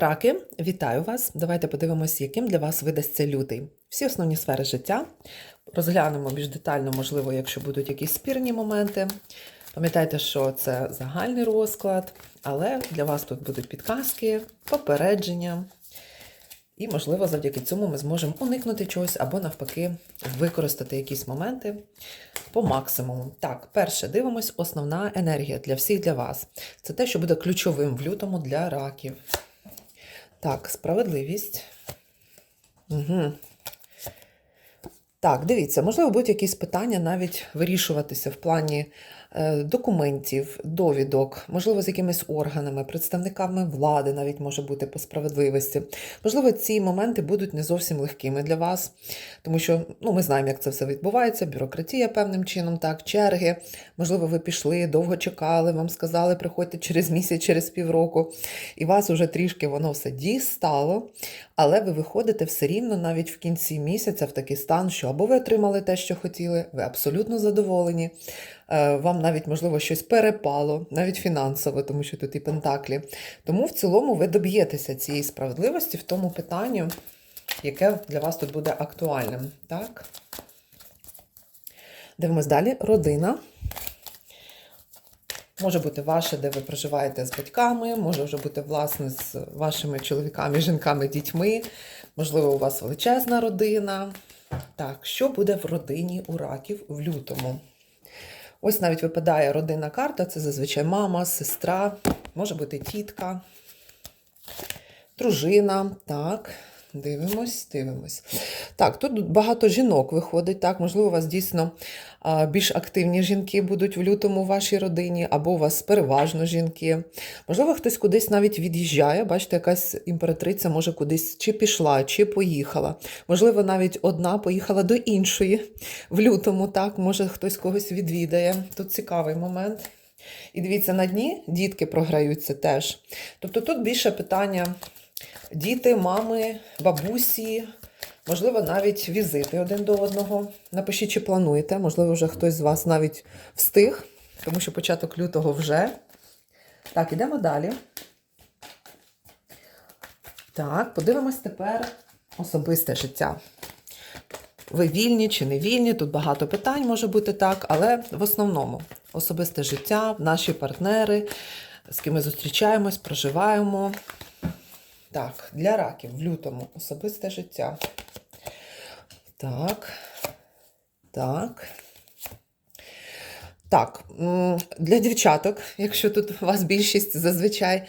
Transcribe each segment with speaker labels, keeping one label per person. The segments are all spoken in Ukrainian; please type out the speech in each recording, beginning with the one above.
Speaker 1: Раки, вітаю вас! Давайте подивимося, яким для вас видасться лютий. Всі основні сфери життя. Розглянемо більш детально, можливо, якщо будуть якісь спірні моменти. Пам'ятайте, що це загальний розклад, але для вас тут будуть підказки, попередження. І, можливо, завдяки цьому ми зможемо уникнути чогось або, навпаки, використати якісь моменти по максимуму. Так, перше, дивимось, основна енергія для всіх для вас. Це те, що буде ключовим в лютому для раків. Так, справедливість. Угу. Так, дивіться, можливо, будуть якісь питання навіть вирішуватися в плані документів, довідок, можливо, з якимись органами, представниками влади навіть може бути по справедливості. Можливо, ці моменти будуть не зовсім легкими для вас, тому що ну, ми знаємо, як це все відбувається, бюрократія певним чином, так, черги. Можливо, ви пішли, довго чекали, вам сказали, приходьте через місяць, через півроку, і вас уже трішки воно все дістало, але ви виходите все рівно навіть в кінці місяця в такий стан, що або ви отримали те, що хотіли, ви абсолютно задоволені. Е, Вам навіть, можливо, щось перепало, навіть фінансово, тому що тут і пентаклі. Тому в цілому ви доб'єтеся цієї справедливості в тому питанню, яке для вас тут буде актуальним. Так? Дивимось далі. Родина. Може бути ваше, де ви проживаєте з батьками, може вже бути власне з вашими чоловіками, жінками, дітьми. Можливо, у вас величезна родина. Так, що буде в родині у раків в лютому? Ось навіть випадає родинна карта, це зазвичай мама, сестра, може бути тітка, дружина. Так, дивимось, дивимось. Так, тут багато жінок виходить. Так, можливо, у вас дійсно більш активні жінки будуть в лютому в вашій родині, або у вас переважно жінки. Можливо, хтось кудись навіть від'їжджає. Бачите, якась імператриця може кудись чи пішла, чи поїхала. Можливо, навіть одна поїхала до іншої в лютому. Так, може хтось когось відвідає. Тут цікавий момент. І дивіться, на дні дітки програються теж. Тобто тут більше питання діти, мами, бабусі, можливо, навіть візити один до одного. Напишіть, чи плануєте, можливо, вже хтось з вас навіть встиг, тому що початок лютого вже. Так, ідемо далі. Так, подивимось тепер особисте життя. Ви вільні чи не вільні, тут багато питань може бути так, але в основному особисте життя, наші партнери, з ким ми зустрічаємось, проживаємо. Так, для раків в лютому особисте життя. Так. Так. Так, для дівчаток, якщо тут у вас більшість зазвичай,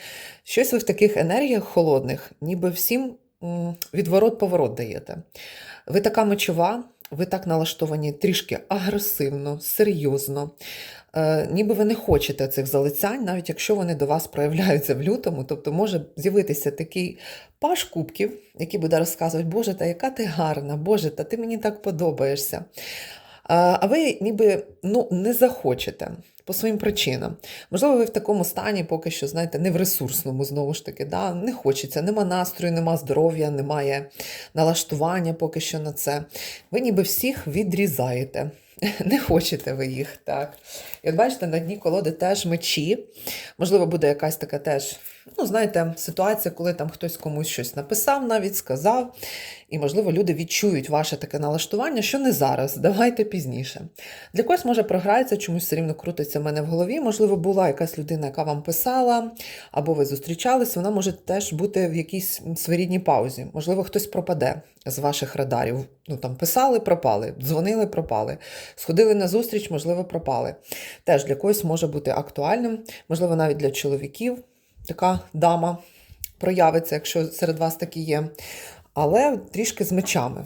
Speaker 1: щось ви в таких енергіях холодних, ніби всім відворот-поворот даєте. Ви така мечова, ви так налаштовані трішки агресивно, серйозно. Е, ніби ви не хочете цих залицянь, навіть якщо вони до вас проявляються в лютому. Тобто може з'явитися такий паш кубків, який буде розказувати, Боже, та яка ти гарна, Боже, та ти мені так подобаєшся. А а ви ніби ну, не захочете по своїм причинам. Можливо, ви в такому стані поки що, знаєте, не в ресурсному, знову ж таки, да? не хочеться, нема настрою, нема здоров'я, немає налаштування поки що на це. Ви ніби всіх відрізаєте. Не хочете ви їх, так. І от бачите, на дні колоди теж мечі. Можливо, буде якась така теж, ну, знаєте, ситуація, коли там хтось комусь щось написав, навіть сказав. І, можливо, люди відчують ваше таке налаштування, що не зараз, давайте пізніше. Для когось, може, програється, чомусь все рівно крутиться в мене в голові. Можливо, була якась людина, яка вам писала, або ви зустрічались, вона може теж бути в якійсь своєрідній паузі. Можливо, хтось пропаде з ваших радарів. Ну там писали, пропали, дзвонили, пропали. Сходили на зустріч, можливо, пропали. Теж для когось може бути актуальним, можливо, навіть для чоловіків така дама проявиться, якщо серед вас такі є. Але трішки з мечами.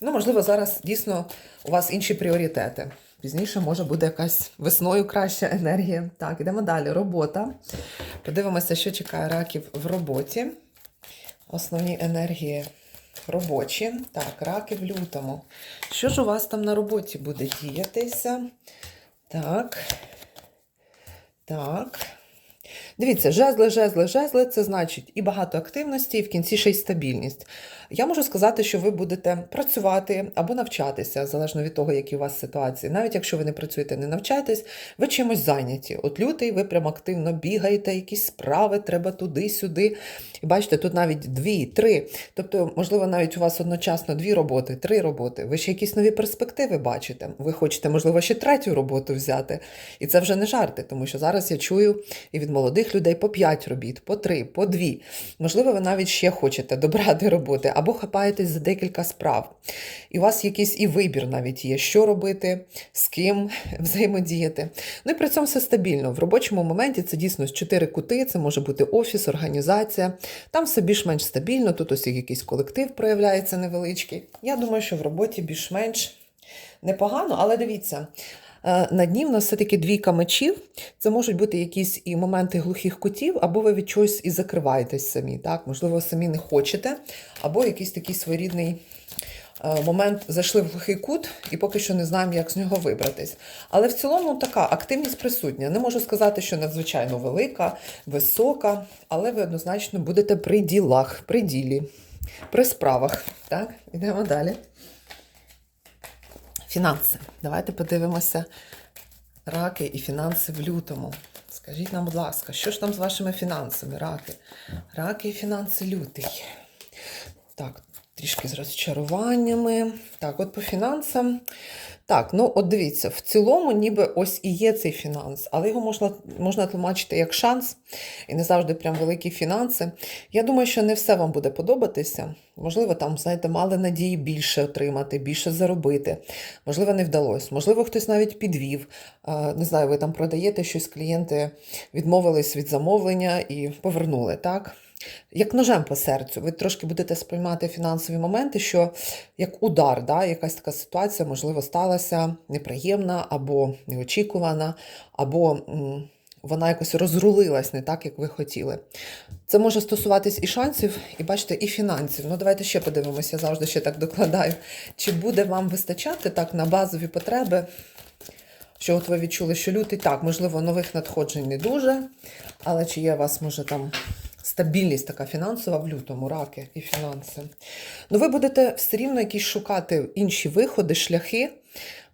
Speaker 1: Ну, можливо, зараз дійсно у вас інші пріоритети. Пізніше може буде якась весною краща енергія. Так, ідемо далі. Робота. Подивимося, що чекає раків в роботі. Основні енергії робочі. Так, раки в лютому. Що ж у вас там на роботі буде діятися? Так. Так. Дивіться, жезли, жезли, жезли це значить і багато активності, і в кінці ще й стабільність. Я можу сказати, що ви будете працювати або навчатися, залежно від того, які у вас ситуації. Навіть якщо ви не працюєте, не навчаєтесь, ви чимось зайняті. От лютий, ви прям активно бігаєте, якісь справи, треба туди-сюди. І бачите, тут навіть дві, три. Тобто, можливо, навіть у вас одночасно дві роботи, три роботи. Ви ще якісь нові перспективи бачите. Ви хочете, можливо, ще третю роботу взяти. І це вже не жарти, тому що зараз я чую і від молодих людей по 5 робіт, по 3, по 2. Можливо, ви навіть ще хочете добрати роботи або хапаєтесь за декілька справ. І у вас якийсь і вибір навіть є, що робити, з ким взаємодіяти. Ну і при цьому все стабільно. В робочому моменті це дійсно чотири кути, це може бути офіс, організація. Там все більш-менш стабільно, тут ось якийсь колектив проявляється невеличкий. Я думаю, що в роботі більш-менш непогано, але дивіться. Е, На дні в нас все-таки двійка мечів. Це можуть бути якісь і моменти глухих кутів, або ви від чогось і закриваєтесь самі. Так? Можливо, самі не хочете, або якийсь такий своєрідний е, момент зайшли в глухий кут і поки що не знаємо, як з нього вибратись. Але в цілому така активність присутня. Не можу сказати, що надзвичайно велика, висока, але ви однозначно будете при ділах, при ділі, при справах. Так, ідемо далі. Фінанси. Давайте подивимося раки і фінанси в лютому. Скажіть нам, будь ласка, що ж там з вашими фінансами, раки? Раки і фінанси лютий. Так, трішки з розчаруваннями. Так, от по фінансам. Так, ну от дивіться, в цілому, ніби ось і є цей фінанс, але його можна, можна тлумачити як шанс, і не завжди прям великі фінанси. Я думаю, що не все вам буде подобатися. Можливо, там, знаєте, мали надії більше отримати, більше заробити. Можливо, не вдалося. Можливо, хтось навіть підвів. Е, Не знаю, ви там продаєте щось, клієнти відмовились від замовлення і повернули, так? Як ножем по серцю, ви трошки будете сприймати фінансові моменти, що як удар, да, якась така ситуація, можливо, сталася неприємна або неочікувана, або вона якось розрулилась не так, як ви хотіли. Це може стосуватись і шансів, і бачите, і фінансів. Ну, давайте ще подивимося, я завжди ще так докладаю. Чи буде вам вистачати так на базові потреби? Що от ви відчули, що лютий так, можливо, нових надходжень не дуже, але чи є у вас, може, там стабільність така фінансова в лютому, раки і фінанси. Ну, ви будете все рівно якісь шукати інші виходи, шляхи.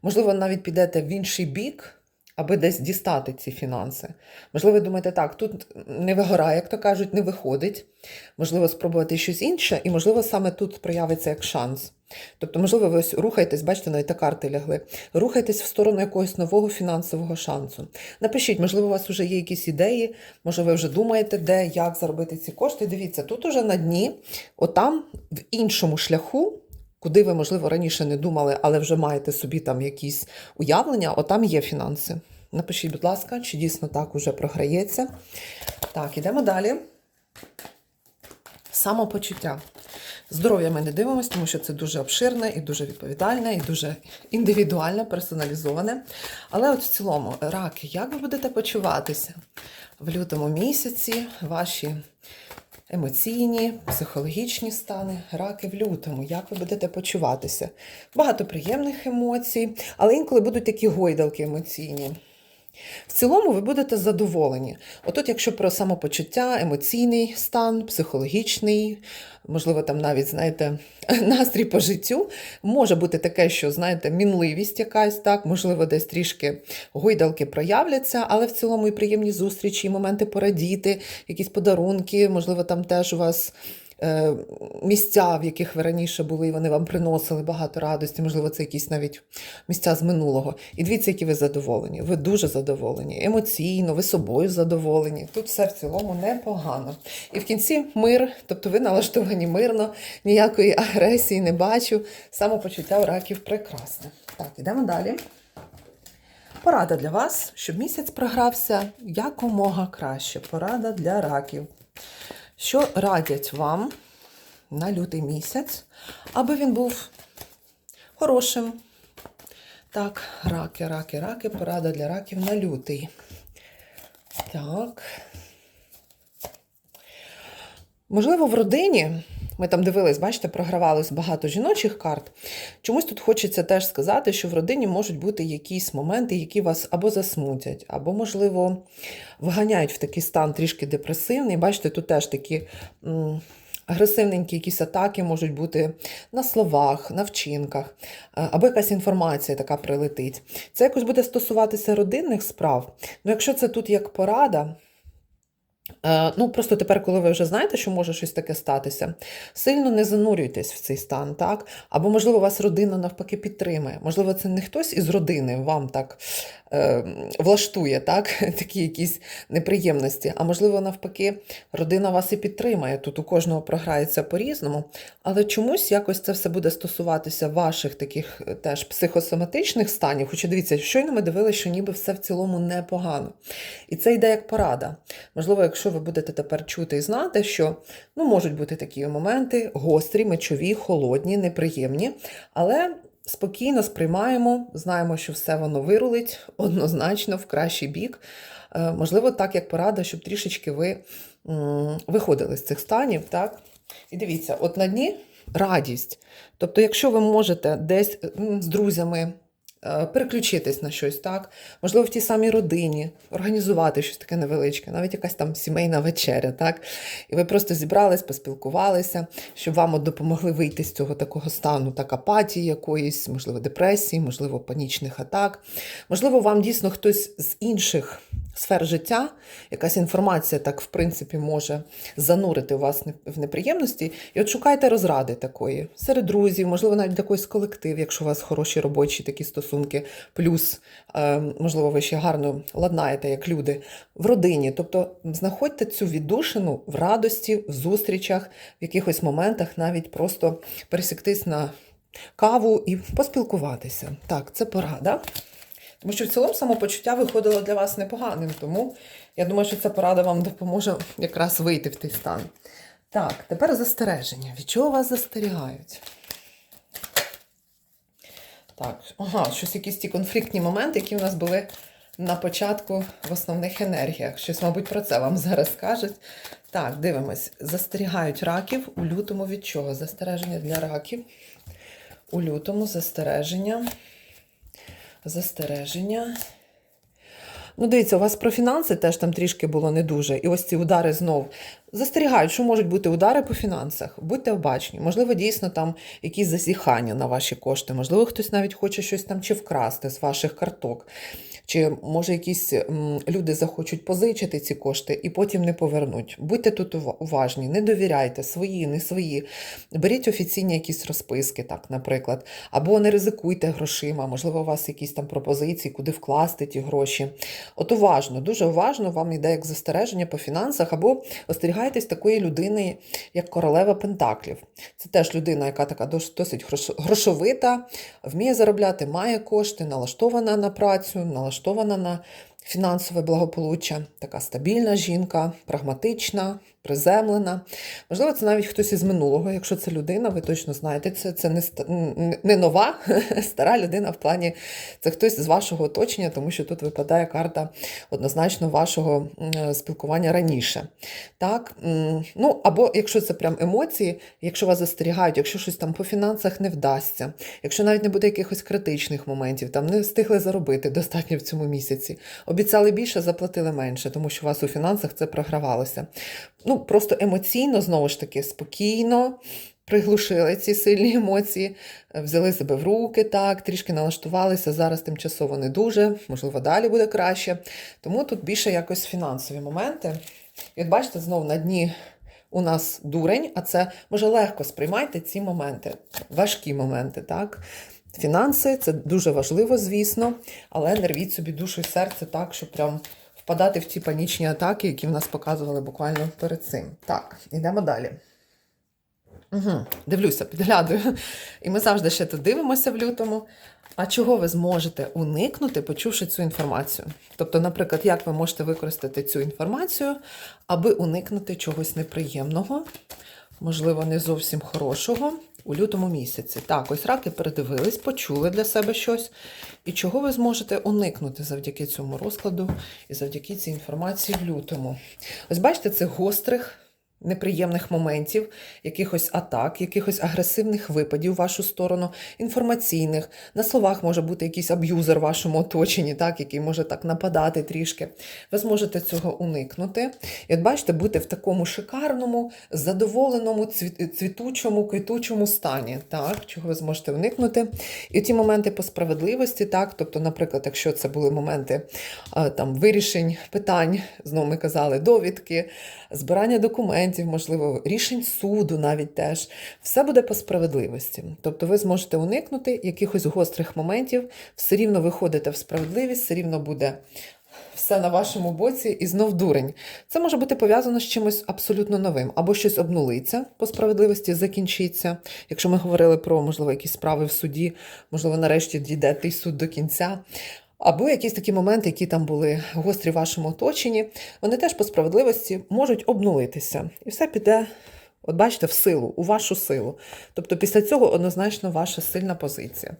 Speaker 1: Можливо, навіть підете в інший бік, аби десь дістати ці фінанси. Можливо, ви думаєте, так, тут не вигорає, як то кажуть, не виходить. Можливо, спробувати щось інше, і, можливо, саме тут проявиться як шанс. Тобто, можливо, ви ось рухаєтесь, бачите, навіть та карти лягли. Рухайтесь в сторону якогось нового фінансового шансу. Напишіть, можливо, у вас вже є якісь ідеї, може, ви вже думаєте, де, як заробити ці кошти. Дивіться, тут уже на дні, отам, в іншому шляху, куди ви, можливо, раніше не думали, але вже маєте собі там якісь уявлення, отам є фінанси. Напишіть, будь ласка, чи дійсно так уже програється. Так, ідемо далі. Самопочуття. Здоров'я ми не дивимося, тому що це дуже обширне і дуже відповідальне, і дуже індивідуальне, персоналізоване. Але от в цілому, раки, як ви будете почуватися в лютому місяці, ваші емоційні, психологічні стани, раки в лютому, як ви будете почуватися? Багато приємних емоцій, але інколи будуть такі гойдалки емоційні. В цілому ви будете задоволені. Отут, якщо про самопочуття, емоційний стан, психологічний, можливо, там навіть, знаєте, настрій по життю, може бути таке, що, знаєте, мінливість якась, так, можливо, десь трішки гойдалки проявляться, але в цілому і приємні зустрічі, і моменти порадіти, якісь подарунки, можливо, там теж у вас місця, в яких ви раніше були, і вони вам приносили багато радості, можливо, це якісь навіть місця з минулого. І дивіться, які ви задоволені. Ви дуже задоволені, емоційно, ви собою задоволені. Тут все в цілому непогано. І в кінці мир, тобто ви налаштовані мирно, ніякої агресії не бачу. Самопочуття у раків прекрасне. Так, ідемо далі. Порада для вас, щоб місяць програвся якомога краще. Порада для раків. Що радять вам на лютий місяць, аби він був хорошим? Так, раки, раки, раки, порада для раків на лютий. Так. Можливо, в родині ми там дивились, бачите, програвалось багато жіночих карт. Чомусь тут хочеться теж сказати, що в родині можуть бути якісь моменти, які вас або засмутять, або, можливо, виганяють в такий стан трішки депресивний. Бачите, тут теж такі. Агресивненькі якісь атаки можуть бути на словах, на вчинках, е, або якась інформація така прилетить. Це якось буде стосуватися родинних справ. Ну, якщо це тут як порада, ну просто тепер, коли ви вже знаєте, що може щось таке статися, сильно не занурюйтесь в цей стан, так? Або, можливо, вас родина навпаки підтримує. Можливо, це не хтось із родини вам так е, влаштує, так? такі якісь неприємності. А можливо, навпаки, родина вас і підтримає. Тут у кожного програється по-різному. Але чомусь якось це все буде стосуватися ваших таких е, теж психосоматичних станів. Хоча дивіться, щойно ми дивилися, що ніби все в цілому непогано. І це йде як порада. Можливо, якщо ви будете тепер чути і знати, що ну, можуть бути такі моменти гострі, мечові, холодні, неприємні, але спокійно сприймаємо, знаємо, що все воно вирулить однозначно в кращий бік. Е, Можливо, так як порада, щоб трішечки ви виходили з цих станів. так? І дивіться, от на дні радість. Тобто, якщо ви можете десь з друзями переключитись на щось, так? Можливо, в тій самій родині, організувати щось таке невеличке, навіть якась там сімейна вечеря, так? І ви просто зібрались, поспілкувалися, щоб вам от допомогли вийти з цього такого стану, так апатії якоїсь, можливо, депресії, можливо, панічних атак. Можливо, вам дійсно хтось з інших сфер життя, якась інформація так, в принципі, може занурити вас в неприємності. І от шукайте розради такої серед друзів, можливо, навіть якийсь колектив, якщо у вас хороші робочі такі стосунки, плюс, е, можливо, ви ще гарно ладнаєте як люди в родині. Тобто знаходьте цю віддушину в радості, в зустрічах, в якихось моментах, навіть просто пересіктись на каву і поспілкуватися. Так, це порада. Тому що в цілому самопочуття виходило для вас непоганим, тому я думаю, що ця порада вам допоможе якраз вийти в той стан. Так, тепер застереження. Від чого вас застерігають? Так, ага, щось якісь ті конфліктні моменти, які у нас були на початку в основних енергіях. Щось, мабуть, про це вам зараз кажуть. Так, дивимось. Застерігають раків у лютому від чого? Застереження для раків. У лютому застереження. Застереження. Ну, дивіться, у вас про фінанси теж там трішки було не дуже. І ось ці удари знов застерігають, що можуть бути удари по фінансах. Будьте обачні. Можливо, дійсно там якісь засіхання на ваші кошти. Можливо, хтось навіть хоче щось там чи вкрасти з ваших карток. Чи може якісь люди захочуть позичити ці кошти і потім не повернуть. Будьте тут уважні, не довіряйте свої, не свої. Беріть офіційні якісь розписки, так, наприклад, або не ризикуйте грошима. Можливо, у вас якісь там пропозиції, куди вкласти ті гроші. От уважно, дуже уважно вам йде як застереження по фінансах, або остерігайтесь такої людини, як королева Пентаклів. Це теж людина, яка така дос- досить грошовита, вміє заробляти, має кошти, налаштована на працю, налаштована на фінансове благополуччя, така стабільна жінка, прагматична, приземлена. Можливо, це навіть хтось із минулого. Якщо це людина, ви точно знаєте, це, це не, не нова, стара людина в плані це хтось з вашого оточення, тому що тут випадає карта однозначно вашого спілкування раніше. Так? Ну, або якщо це прям емоції, якщо вас застерігають, якщо щось там по фінансах не вдасться, якщо навіть не буде якихось критичних моментів, там не встигли заробити достатньо в цьому місяці, обіцяли більше, заплатили менше, тому що у вас у фінансах це програвалося. Ну, просто емоційно, знову ж таки, спокійно. Приглушили ці сильні емоції, е, взяли себе в руки, так, трішки налаштувалися. Зараз тимчасово не дуже, можливо, далі буде краще. Тому тут більше якось фінансові моменти. От бачите, знову на дні у нас дурень, а це може легко сприймайте ці моменти, важкі моменти, так? Фінанси це дуже важливо, звісно, але не рвіть собі душу і серце так, щоб прям впадати в ті панічні атаки, які в нас показували буквально перед цим. Так, йдемо далі. Угу, дивлюся, підглядую. І ми завжди ще тут дивимося в лютому. А чого ви зможете уникнути, почувши цю інформацію? Тобто, наприклад, як ви можете використати цю інформацію, аби уникнути чогось неприємного, можливо, не зовсім хорошого у лютому місяці. Так, ось раки передивились, почули для себе щось. І чого ви зможете уникнути завдяки цьому розкладу і завдяки цій інформації в лютому? Ось бачите, цих гострих неприємних моментів, якихось атак, якихось агресивних випадів в вашу сторону, інформаційних. На словах може бути якийсь аб'юзер в вашому оточенні, так, який може так нападати трішки. Ви зможете цього уникнути. І от бачите, бути в такому шикарному, задоволеному, цвітучому, квітучому стані, так, чого ви зможете уникнути. І ті моменти по справедливості, так, тобто, наприклад, якщо це були моменти там, вирішень питань, знову ми казали, довідки, збирання документів, можливо, рішень суду навіть теж, все буде по справедливості. Тобто ви зможете уникнути якихось гострих моментів, все рівно виходите в справедливість, все рівно буде все на вашому боці і знов дурень. Це може бути пов'язано з чимось абсолютно новим, або щось обнулиться по справедливості, закінчиться. Якщо ми говорили про, можливо, якісь справи в суді, можливо, нарешті дійде той суд до кінця. Або якісь такі моменти, які там були гострі в вашому оточенні, вони теж по справедливості можуть обнулитися. І все піде, от бачите, в силу, у вашу силу. Тобто після цього однозначно ваша сильна позиція.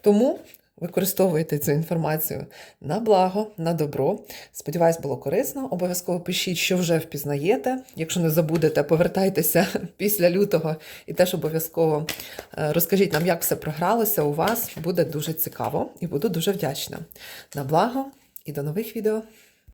Speaker 1: Тому використовуйте цю інформацію на благо, на добро. Сподіваюсь, було корисно. Обов'язково пишіть, що вже впізнаєте. Якщо не забудете, повертайтеся після лютого і теж обов'язково е, розкажіть нам, як все програлося у вас. Буде дуже цікаво і буду дуже вдячна. На благо і до нових відео.